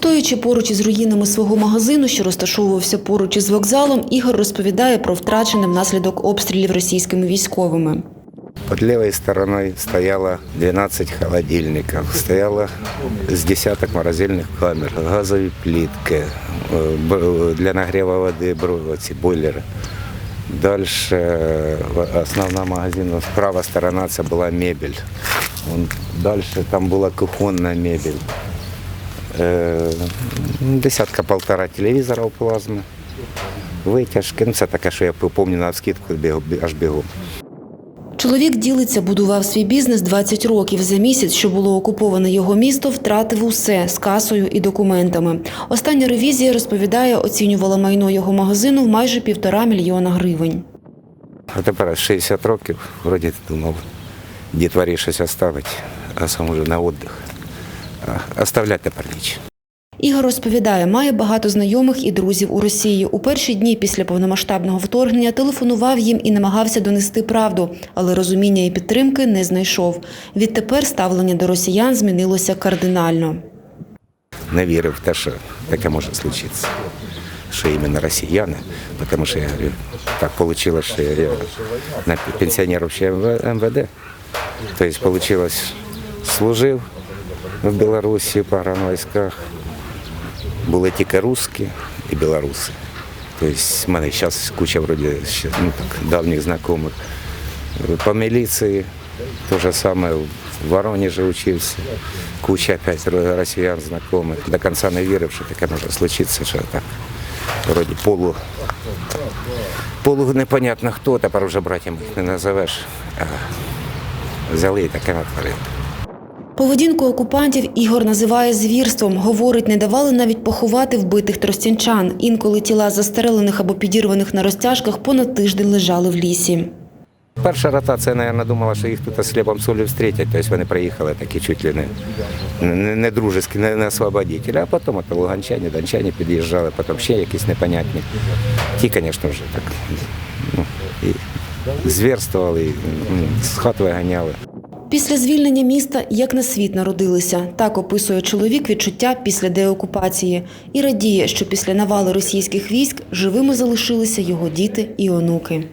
Стоячи поруч із руїнами свого магазину, що розташовувався поруч із вокзалом, Ігор розповідає про втрачене внаслідок обстрілів російськими військовими. Под левой стороной стояло 12 холодильников, стояло с десяток морозильных камер, газовые плитки, э, б- для нагрева воды бро- эти бойлеры. Дальше э, основна магазина, права сторона це була мебель. Вон Дальше там була кухонна мебель. Е, Десятка полтора телевізорів плазми. Витяжки. Ну, це таке, що я пам'ятаю на вскидку бігу- аж бігом. Чоловік ділиться, будував свій бізнес 20 років. За місяць, що було окуповане його місто, втратив усе з касою і документами. Остання ревізія розповідає, оцінювала майно його магазину в майже півтора мільйона гривень. А тепер 60 років, вроді думав, дітворі щось оставить, а сам уже на віддих. А оставляти тепер. Ігор розповідає, має багато знайомих і друзів у Росії. У перші дні після повномасштабного вторгнення телефонував їм і намагався донести правду, але розуміння і підтримки не знайшов. Відтепер ставлення до росіян змінилося кардинально. Не вірив в те, що таке може случитися. Що іменно росіяни, тому що я говорю, так вийшло, що я на пенсіонерів ще МВ- МВД. Тобто вийшло, служив в Білорусі в погранвійськах. Були тільки русські і білоруси. Тобто в мене зараз куча вроді ще ну, так, давніх знайомих. По міліції то же саме в Воронежі учився. Куча опять росіян знайомих. До кінця не вірив, що таке може случитися, що так. Вроді полу, полу непонятно хто, тепер вже братями їх не назовеш. А взяли і таке натворили. Поведінку окупантів Ігор називає звірством. Говорить, не давали навіть поховати вбитих тростянчан. Інколи тіла застрелених або підірваних на розтяжках понад тиждень лежали в лісі. Перша ротація, мабуть, думала, що їх тут з хлібом солі встрітять. Тобто вони приїхали такі чуть ли не, не, не дружеські, не, не освободителі. А потім от луганчані, дончані під'їжджали, потім ще якісь непонятні. Ті, звісно, вже так ну, і зверствували, і, ну, з хат виганяли. Після звільнення міста як на світ народилися. Так описує чоловік відчуття після деокупації і радіє, що після навали російських військ живими залишилися його діти і онуки.